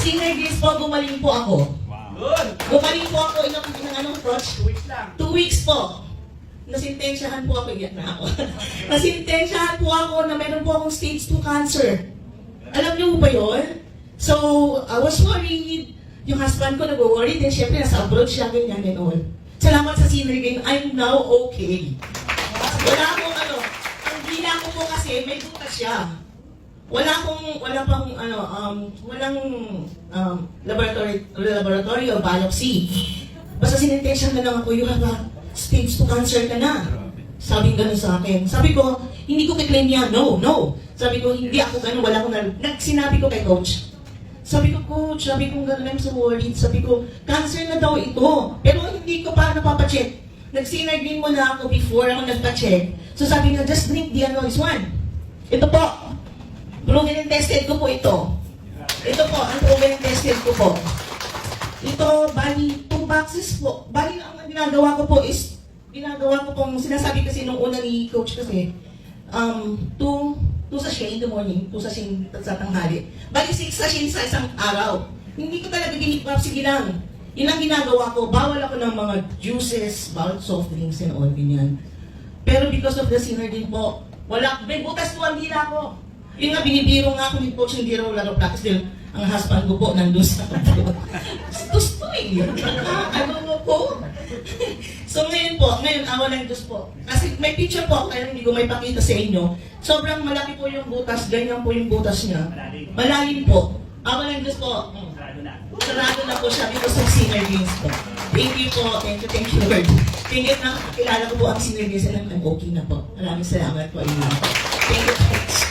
Senior Grace po, gumaling po ako. Good. Gumaling po ako ilang ng anong coach? Two weeks lang. Two weeks po. Nasintensyahan po ako, iyak na ako. Nasintensyahan po ako na meron po akong stage 2 cancer. Alam niyo ba yun? So, I was worried. Yung husband ko nag-worry din. Siyempre, nasa abroad siya, ganyan and all. Salamat sa senior game. I'm now okay. Wala akong ano. Ang gila ko po kasi, may butas siya. Wala akong, wala pang, ano, um, walang um, laboratory, laboratory o biopsy. Basta sinintensyon na lang ako, you have a stage 2 cancer ka na. Sabi ganun sa akin. Sabi ko, hindi ko kiklaim yan. No, no. Sabi ko, hindi ako ganun, wala akong nar- Nag, sinabi ko kay coach. Sabi ko, coach, sabi ko ganun I'm so worried. Sabi ko, cancer na daw ito. Pero hindi ko pa napapacheck. Nag-synergine mo na ako before ako nagpa-check. So sabi nga, just drink the Anois one. Ito po. Proven and tested ko po ito. Ito po, ang proven and tested ko po. Ito, bali, two boxes po. Bali, ang ginagawa ko po is, ginagawa ko pong, sinasabi kasi nung una ni coach kasi, um, two, two sachet in the morning, two sachet sa tanghali. Bali, six sachet sa isang araw. Hindi ko talaga ginipap, sige lang. Yun ang ginagawa ko. Bawal ako ng mga juices, bawal soft drinks and all, ganyan. Pero because of the sinner din po, wala, may butas po ang dila ko. Yun nga, binibiro nga ako ni coach, hindi raw laro practice din. Ang husband ko po, nandun sa Gusto eh. Ah, ano mo po? so ngayon po, ngayon, awa ng Diyos po. Kasi may picture po, kaya hindi ko may pakita sa inyo. Sobrang malaki po yung butas, ganyan po yung butas niya. Malalim. Po. Awa ng Diyos po. Sarado na. Sarado na po siya because of senior games po. Thank you po. Thank you, thank you, Lord. Thank you na kilala ko po ang senior games I'm okay na po. Maraming salamat po. Thank you